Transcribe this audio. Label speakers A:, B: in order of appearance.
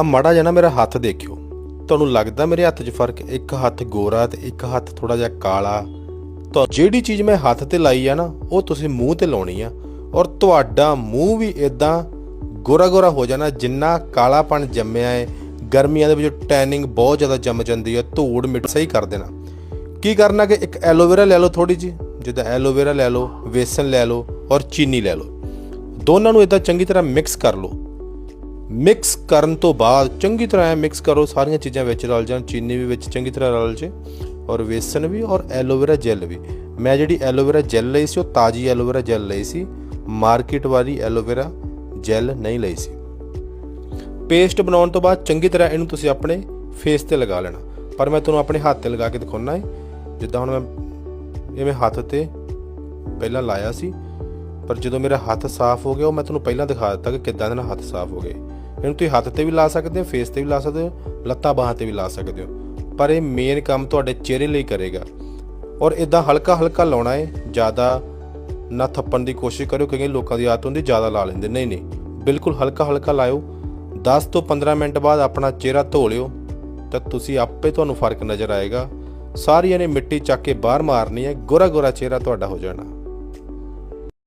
A: ਆ ਮਾੜਾ ਜਿਹਾ ਨਾ ਮੇਰਾ ਹੱਥ ਦੇਖਿਓ। ਤੁਹਾਨੂੰ ਲੱਗਦਾ ਮੇਰੇ ਹੱਥ 'ਚ ਫ਼ਰਕ? ਇੱਕ ਹੱਥ ਗੋਰਾ ਤੇ ਇੱਕ ਹੱਥ ਥੋੜਾ ਜਿਹਾ ਕਾਲਾ। ਤਾਂ ਜਿਹੜੀ ਚੀਜ਼ ਮੈਂ ਹੱਥ ਤੇ ਲਾਈ ਆ ਨਾ, ਉਹ ਤੁਸੀਂ ਮੂੰਹ ਤੇ ਲਾਉਣੀ ਆ। ਔਰ ਤੁਹਾਡਾ ਮੂੰਹ ਵੀ ਇਦਾਂ ਗੋਰਾ ਗੋਰਾ ਹੋ ਜਾਣਾ, ਜਿੰਨਾ ਕਾਲਾਪਣ ਜੰਮਿਆ ਹੈ ਗਰਮੀਆਂ ਦੇ ਵਿੱਚ ਟੈਨਿੰਗ ਬਹੁਤ ਜ਼ਿਆਦਾ ਜੰਮ ਜਾਂਦੀ ਹੈ ਧੂੜ ਮਿੱਟ ਸਹੀ ਕਰ ਦੇਣਾ। ਕੀ ਕਰਨਾ ਕਿ ਇੱਕ ਐਲੋਵੇਰਾ ਲੈ ਲਓ ਥੋੜੀ ਜੀ ਜਿੱਦਾਂ ਐਲੋਵੇਰਾ ਲੈ ਲਓ, ਵੇਸਨ ਲੈ ਲਓ ਔਰ ਚੀਨੀ ਲੈ ਲਓ। ਦੋਨਾਂ ਨੂੰ ਇਦਾਂ ਚੰਗੀ ਤਰ੍ਹਾਂ ਮਿਕਸ ਕਰ ਲਓ। ਮਿਕਸ ਕਰਨ ਤੋਂ ਬਾਅਦ ਚੰਗੀ ਤਰ੍ਹਾਂ ਐ ਮਿਕਸ ਕਰੋ, ਸਾਰੀਆਂ ਚੀਜ਼ਾਂ ਵਿੱਚ ਰਲ ਜਾਣ, ਚੀਨੀ ਵੀ ਵਿੱਚ ਚੰਗੀ ਤਰ੍ਹਾਂ ਰਲ ਜੇ, ਔਰ ਵੇਸਣ ਵੀ, ਔਰ ਐਲੋਵੇਰਾ ਜੈਲ ਵੀ। ਮੈਂ ਜਿਹੜੀ ਐਲੋਵੇਰਾ ਜੈਲ ਲਈ ਸੀ, ਉਹ ਤਾਜ਼ੀ ਐਲੋਵੇਰਾ ਜੈਲ ਲਈ ਸੀ, ਮਾਰਕੀਟ ਵਾਲੀ ਐਲੋਵੇਰਾ ਜੈਲ ਨਹੀਂ ਲਈ ਸੀ। ਪੇਸਟ ਬਣਾਉਣ ਤੋਂ ਬਾਅਦ ਚੰਗੀ ਤਰ੍ਹਾਂ ਇਹਨੂੰ ਤੁਸੀਂ ਆਪਣੇ ਫੇਸ ਤੇ ਲਗਾ ਲੈਣਾ। ਪਰ ਮੈਂ ਤੁਹਾਨੂੰ ਆਪਣੇ ਹੱਥ ਤੇ ਲਗਾ ਕੇ ਦਿਖਾਉਣਾ ਹੈ ਜਿੱਦਾਂ ਹੁਣ ਮੈਂ ਐਵੇਂ ਹੱਥ ਤੇ ਪਹਿਲਾਂ ਲਾਇਆ ਸੀ, ਪਰ ਜਦੋਂ ਮੇਰਾ ਹੱਥ ਸਾਫ਼ ਹੋ ਗਿਆ, ਉਹ ਮੈਂ ਤੁਹਾਨੂੰ ਪਹਿਲਾਂ ਦਿਖਾ ਦਿੱਤਾ ਕਿ ਕਿੱਦਾਂ ਦੇ ਨਾਲ ਹੱਥ ਸਾਫ਼ ਹੋ ਗਏ। ਇਹਨੂੰ ਤੁਸੀਂ ਹੱਥ ਤੇ ਵੀ ਲਾ ਸਕਦੇ ਹੋ ਫੇਸ ਤੇ ਵੀ ਲਾ ਸਕਦੇ ਹੋ, ਲੱਤਾਂ ਬਾਹਾਂ ਤੇ ਵੀ ਲਾ ਸਕਦੇ ਹੋ। ਪਰ ਇਹ ਮੇਨ ਕੰਮ ਤੁਹਾਡੇ ਚਿਹਰੇ ਲਈ ਕਰੇਗਾ। ਔਰ ਇਦਾਂ ਹਲਕਾ ਹਲਕਾ ਲਾਉਣਾ ਹੈ ਜ਼ਿਆਦਾ ਨਾ ਥੱਪਣ ਦੀ ਕੋਸ਼ਿਸ਼ ਕਰਿਓ, ਕਿਉਂਕਿ ਲੋਕਾਂ ਦੀ ਆਦਤ ਹੁੰਦੀ ਜ਼ਿਆਦਾ ਲਾ ਲੈਂਦੇ। ਨਹੀਂ ਨਹੀਂ, ਬਿਲਕੁਲ ਹਲਕਾ ਹਲਕਾ ਲਾਇਓ। 10 ਤੋਂ 15 ਮਿੰਟ ਬਾਅਦ ਆਪਣਾ ਚਿਹਰਾ ਧੋ ਲਿਓ, ਤਾਂ ਤੁਸੀਂ ਆਪੇ ਤੁਹਾਨੂੰ ਫ਼ਰਕ ਨਜ਼ਰ ਆਏਗਾ। ਸਾਰੀਆਂ ਨੇ ਮਿੱਟੀ ਚੱਕ ਕੇ ਬਾਹਰ ਮਾਰਨੀ ਹੈ ਗੋਰਾ ਗੋਰਾ ਚਿਹਰਾ ਤੁਹਾਡਾ ਹੋ ਜਾਣਾ।